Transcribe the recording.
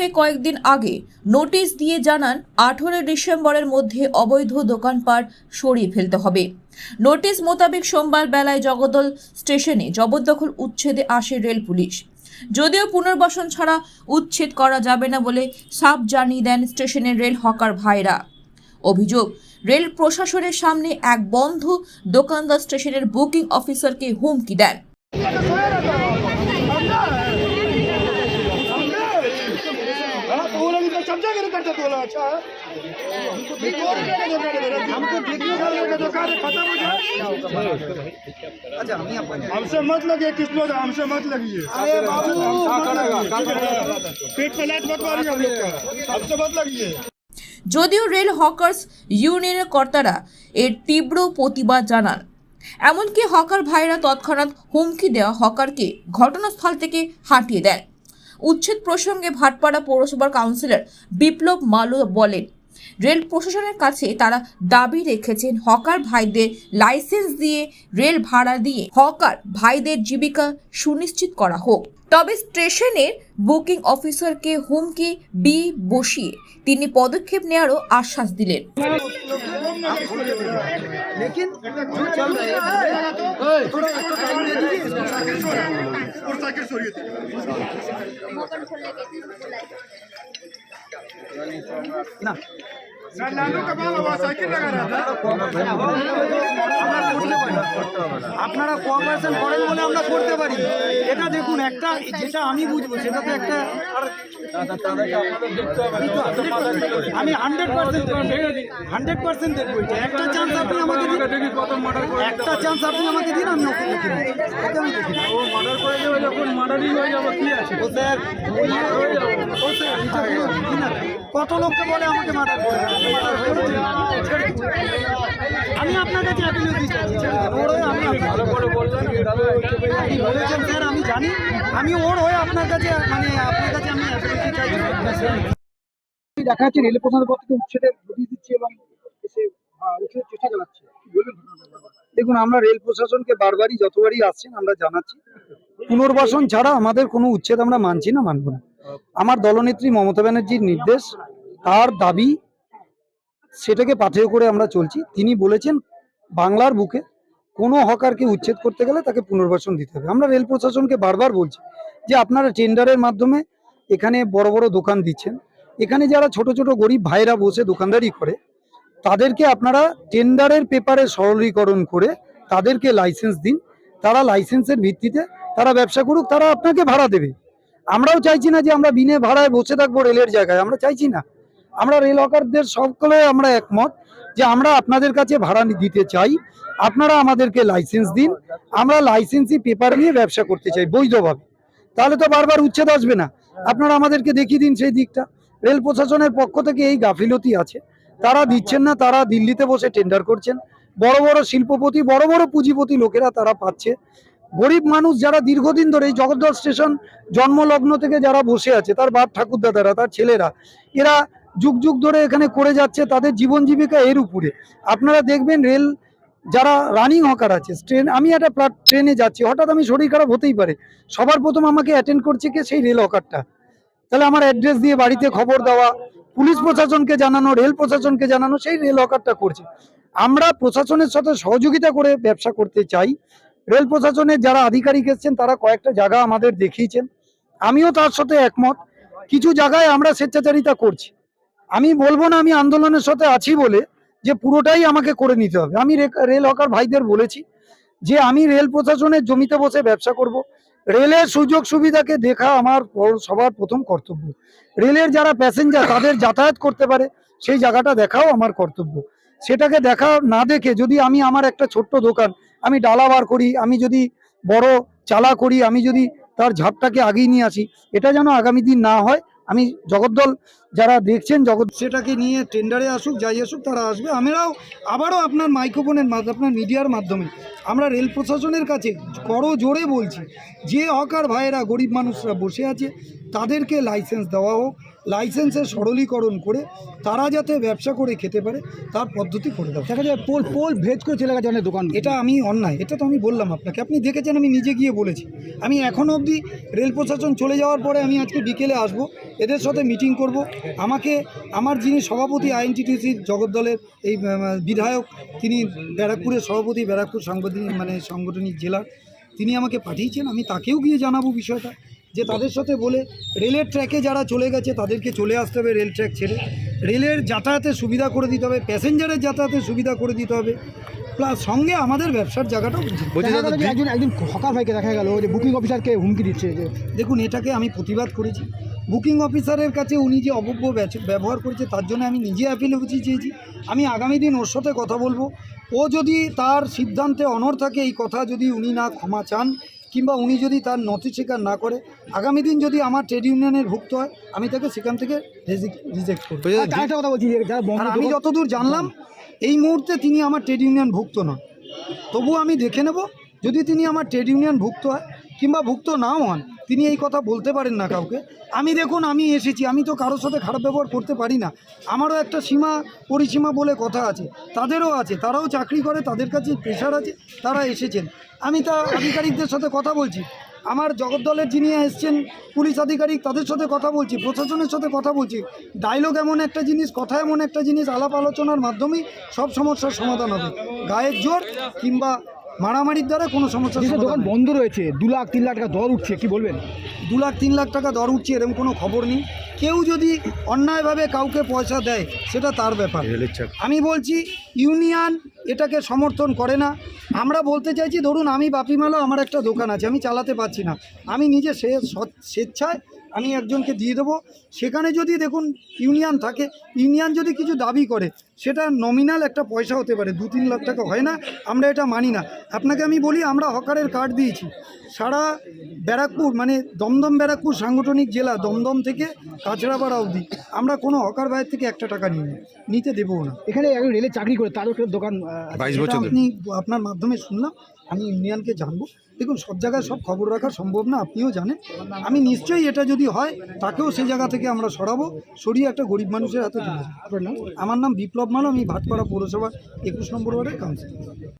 ওরফে কয়েকদিন আগে নোটিশ দিয়ে জানান আঠেরোই ডিসেম্বরের মধ্যে অবৈধ দোকানপাট সরিয়ে ফেলতে হবে। নোটিশ মোতাবেক সোমবার বেলায় জগদল স্টেশনে জবরদখল উচ্ছেদে আসে রেল পুলিশ। যদিও পুনর্বাসন ছাড়া উচ্ছেদ করা যাবে না বলে সাফ জানিয়ে দেন স্টেশনের রেল হকার ভাইরা। অভিযোগ, রেল প্রশাসনের সামনে এক বন্ধ দোকানদার স্টেশনের বুকিং অফিসারকে হুমকি দেন। कब्जा करे करते तो लोग अच्छा है हमको देखने का लगा दुकान खत्म हो जाए अच्छा हम यहाँ पर हमसे मत लगे किस लोग हमसे मत लगिए अरे बाबू, मत लगिए। पेट पे लाइट मत मारिए हम लोग का हमसे मत लगिए যদিও রেল হকার্স ইউনিয়নের কর্তারা এর তীব্র প্রতিবাদ জানান এমনকি হকার ভাইরা তৎক্ষণাৎ হুমকি দেওয়া হকারকে ঘটনাস্থল থেকে হাঁটিয়ে দেন উচ্ছেদ প্রসঙ্গে ভাটপাড়া পৌরসভার কাউন্সিলর বিপ্লব মালু বলেন, রেল প্রশাসনের কাছে তারা দাবি রেখেছেন হকার ভাইদের লাইসেন্স দিয়ে রেল ভাড়া দিয়ে হকার ভাইদের জীবিকা সুনিশ্চিত করা হোক। তবে স্টেশনের বুকিং অফিসারকে হুমকি বি বসিয়ে তিনি পদক্ষেপ নেওয়ারও আশ্বাস দিলেন। लेकिन जो चल रहे हैं थोड़ा इसको टाइम दे दीजिए और साइकिल सोरिए ना ना लालू का बाबा वहाँ साइकिल लगा रहा था আমরা করতে পারি আপনারা কোঅপারেশন করেন বলে আমরা করতে পারি এটা দেখুন একটা যেটা আমি বুঝবো সেটা তো একটা আর আমি হান্ড্রেড পার্সেন্ট হান্ড্রেড পার্সেন্ট দেখব একটা চান্স আপনি আমাকে দিন। একটা চান্স আপনি আমাকে দিন, আমি ওকে দেখি মার্ডার করে যাব যখন মার্ডারই হয়ে যাব কি আছে ও স্যার ও স্যার। কত লোককে বলে আমাকে আমি আপনার কাছে বলেছেন, স্যার, আমি জানি। আমি ওর হয়ে আপনার কাছে মানে আপনার কাছে আমি অ্যাপিল দেখা যাচ্ছে রেল প্রধানের পর থেকে উচ্ছেদের নোটিশ দিচ্ছে এবং উচ্ছেদের চেষ্টা চালাচ্ছে? দেখুন, আমরা রেল প্রশাসনকে বারবারই, যতবারই আসছেন, আমরা জানাচ্ছি। পুনর্বাসন ছাড়া আমাদের কোনো উচ্ছেদ আমরা মানছি না, মানব না। আমার দলনেত্রী মমতা ব্যানার্জির নির্দেশ, তার দাবি, সেটাকে পাথেয় করে আমরা চলছি। তিনি বলেছেন, বাংলার বুকে কোনো হকারকে উচ্ছেদ করতে গেলে তাকে পুনর্বাসন দিতে হবে। আমরা রেল প্রশাসনকে বারবার বলছি যে, আপনারা টেন্ডারের মাধ্যমে এখানে বড় বড় দোকান দিচ্ছেন। এখানে যারা ছোট ছোট গরিব ভাইরা বসে দোকানদারি করে, তাদেরকে আপনারা টেন্ডারের পেপারে সরলীকরণ করে তাদেরকে লাইসেন্স দিন। তারা লাইসেন্সের ভিত্তিতে তারা ব্যবসা করুক, তারা আপনাকে ভাড়া দেবে। আমরাও চাইছি না যে আমরা বিনে ভাড়ায় বসে থাকব রেলের জায়গায়, আমরা চাইছি না। আমরা রেল হকারদের সকলে আমরা একমত যে আমরা আপনাদের কাছে ভাড়া দিতে চাই, আপনারা আমাদেরকে লাইসেন্স দিন, আমরা লাইসেন্সি পেপার নিয়ে ব্যবসা করতে চাই বৈধভাবে। তাহলে তো বারবার উচ্ছেদ আসবে না। আপনারা আমাদেরকে দেখিয়ে দিন সেই দিকটা। রেল প্রশাসনের পক্ষ থেকে এই গাফিলতি আছে। তারা দিচ্ছেন না, তারা দিল্লিতে বসে টেন্ডার করছেন। বড় বড় শিল্পপতি, বড় বড় পুঁজিপতি লোকেরা তারা পাচ্ছে। গরিব মানুষ যারা দীর্ঘদিন ধরে এই জগদ্দল স্টেশন জন্মলগ্ন থেকে যারা বসে আছে, তার বাপ ঠাকুরদাদারা, তার ছেলেরা, এরা যুগ যুগ ধরে এখানে করে যাচ্ছে তাদের জীবন জীবিকা এর উপরে। আপনারা দেখবেন রেল, যারা রানিং হকার আছে ট্রেন আমি একটা ট্রেনে যাচ্ছি, হঠাৎ আমি শরীর খারাপ হতেই পারে। সবার প্রথম আমাকে অ্যাটেন্ড করছে কে? সেই রেল হকারটা তাহলে আমার অ্যাড্রেস দিয়ে বাড়িতে খবর দেওয়া, পুলিশ প্রশাসনকে জানানো রেল প্রশাসনকে জানানো, সেই রেল হকারটা করছে। আমরা প্রশাসনের সাথে সহযোগিতা করে ব্যবসা করতে চাই। রেল প্রশাসনের যারা আধিকারিক এসেছেন, তারা কয়েকটা জায়গা আমাদের দেখিয়েছেন। আমিও তার সাথে একমত। কিছু জায়গায় আমরা স্বেচ্ছাচারিতা করছি। আমি বলব না আমি আন্দোলনের সাথে আছি বলে যে পুরোটাই আমাকে করে নিতে হবে। আমি রেল হকার ভাইদের বলেছি যে আমি রেল প্রশাসনের জমিতে বসে ব্যবসা করব। রেলের সুযোগ সুবিধাকে দেখা আমার সবার প্রথম কর্তব্য। রেলের যারা প্যাসেঞ্জার, তাদের যাতায়াত করতে পারে, সেই জায়গাটা দেখাও আমার কর্তব্য। সেটাকে দেখা না দেখে যদি আমি আমার একটা ছোট্ট দোকান আমি ডালা বার করি, আমি যদি বড় চালা করি, আমি যদি তার ঝাপটাকে আগিয়ে নিয়ে আসি, এটা যেন আগামী দিন না হয়, আমি জগদ্দল যারা দেখছেন জগৎ সেটাকে নিয়ে টেন্ডারে আসুক যাই আসুক তারা আসবে। আমরাও আবারও আপনার মাইক্রোফোনের মাধ্যমে আপনার মিডিয়ার মাধ্যমে আমরা রেল প্রশাসনের কাছে করো জোরে বলছি যে হকার ভাইয়েরা গরিব মানুষরা বসে আছে তাদেরকে লাইসেন্স দেওয়া হোক লাইসেন্সের সরলীকরণ করে তারা যাতে ব্যবসা করে খেতে পারে তার পদ্ধতি করে দেওয়া দেখা যায় পোল পোল ভেজ করে চলে গেছে অনেক দোকান। এটা আমি অন্যায় এটা তো আমি বললাম আপনাকে। আপনি দেখেছেন আমি নিজে গিয়ে বলেছি। আমি এখনও অবধি রেল প্রশাসন চলে যাওয়ার পরে আমি আজকে বিকেলে আসব এদের সাথে মিটিং করব। আমাকে আমার যিনি সভাপতি আইএনটিটিসির জগদ্দলের এই বিধায়ক তিনি ব্যারাকপুরের সভাপতি ব্যারাকপুর সাংবাদিক মানে সাংগঠনিক জেলার তিনি আমাকে পাঠিয়েছেন। আমি তাকেও গিয়ে জানাব বিষয়টা যে তাদের সাথে বলে রেলের ট্র্যাকে যারা চলে গেছে তাদেরকে চলে আসতে হবে রেল ট্র্যাক ছেড়ে। রেলের যাতায়াতের সুবিধা করে দিতে হবে প্যাসেঞ্জারের যাতায়াতের সুবিধা করে দিতে হবে। প্লাস সঙ্গে আমাদের ব্যবসার জায়গাটাও একজন একজন হকার ভাইকে দেখা গেল যে বুকিং অফিসারকে হুমকি দিচ্ছে যে দেখুন এটাকে আমি প্রতিবাদ করেছি। বুকিং অফিসারের কাছে উনি যে ব্যাচ- ব্যবহার করেছে তার জন্য আমি নিজে অ্যাপিল অফিসে চেয়েছি। আমি আগামী দিন ওর সাথে কথা বলব। ও যদি তার সিদ্ধান্তে অনর থাকে এই কথা যদি উনি না ক্ষমা চান কিংবা উনি যদি তার নথি স্বীকার না করে আগামী দিন যদি আমার ট্রেড ইউনিয়নের ভুক্ত হয় আমি তাকে সেখান থেকে রিজেক্ট করব। কথা বলছি আমি যতদূর জানলাম এই মুহূর্তে তিনি আমার ট্রেড ইউনিয়ন ভুক্ত নন। তবু আমি দেখে নেব যদি তিনি আমার ট্রেড ইউনিয়ন ভুক্ত হয় কিংবা ভুক্ত নাও হন তিনি এই কথা বলতে পারেন না কাউকে। আমি দেখুন, আমি এসেছি, আমি তো কারোর সাথে খারাপ ব্যবহার করতে পারি না। আমারও একটা সীমা, পরিসীমা বলে কথা আছে, তাদেরও আছে, তারাও চাকরি করে, তাদের কাছে প্রেশার আছে, তারা এসেছেন। আমি তা আধিকারিকদের সাথে কথা বলছি। আমার জগদ্দলের যিনি এসছেন, পুলিশ আধিকারিক, তাদের সাথে কথা বলছি, প্রশাসনের সাথে কথা বলছি। ডায়লগ এমন একটা জিনিস, কথা এমন একটা জিনিস, আলাপ আলোচনার মাধ্যমেই সব সমস্যার সমাধান হবে। গায়ের জোর কিংবা মারামারির দ্বারা কোনো সমস্যা যেসব দোকান বন্ধ রয়েছে দু লাখ তিন লাখ টাকা দর উঠছে কি বলবেন? দু লাখ তিন লাখ টাকা দর উঠছে এরকম কোনো খবর নেই। কেউ যদি অন্যায়ভাবে কাউকে পয়সা দেয় সেটা তার ব্যাপার। আমি বলছি ইউনিয়ন এটাকে সমর্থন করে না। আমরা বলতে চাইছি ধরুন আমি বাপিমালা আমার একটা দোকান আছে আমি চালাতে পারছি না। আমি নিজে সে সৎ- স্বেচ্ছায় আমি একজনকে দিয়ে দেবো। সেখানে যদি দেখুন ইউনিয়ন থাকে ইউনিয়ন যদি কিছু দাবি করে সেটা নমিনাল একটা পয়সা হতে পারে দু তিন লাখ টাকা হয় না? আমরা এটা মানি না। আপনাকে আমি বলি আমরা হকারের কার্ড দিয়েছি। সারা ব্যারাকপুর মানে দমদম ব্যারাকপুর সাংগঠনিক জেলা দমদম থেকে কাছড়াপাড়া অবধি আমরা কোনো হকার ভাইয়ের থেকে একটা টাকা নিই নিতে দেবও না। এখানে একজন রেলে চাকরি করে তারও একটা দোকান আপনি আপনার মাধ্যমে শুনলাম আমি ইউনিয়নকে জানব। দেখুন সব জায়গায় সব খবর রাখা সম্ভব না আপনিও জানেন। আমি নিশ্চয়ই এটা যদি হয় তাকেও সেই জায়গা থেকে আমরা সরাবো সরিয়ে একটা গরিব মানুষের হাতে তুলে দেবো। আমার নাম বিপ্লব মাল আমি ভাটপাড়া পৌরসভা একুশ নম্বর ওয়ার্ডের কাউন্সিলর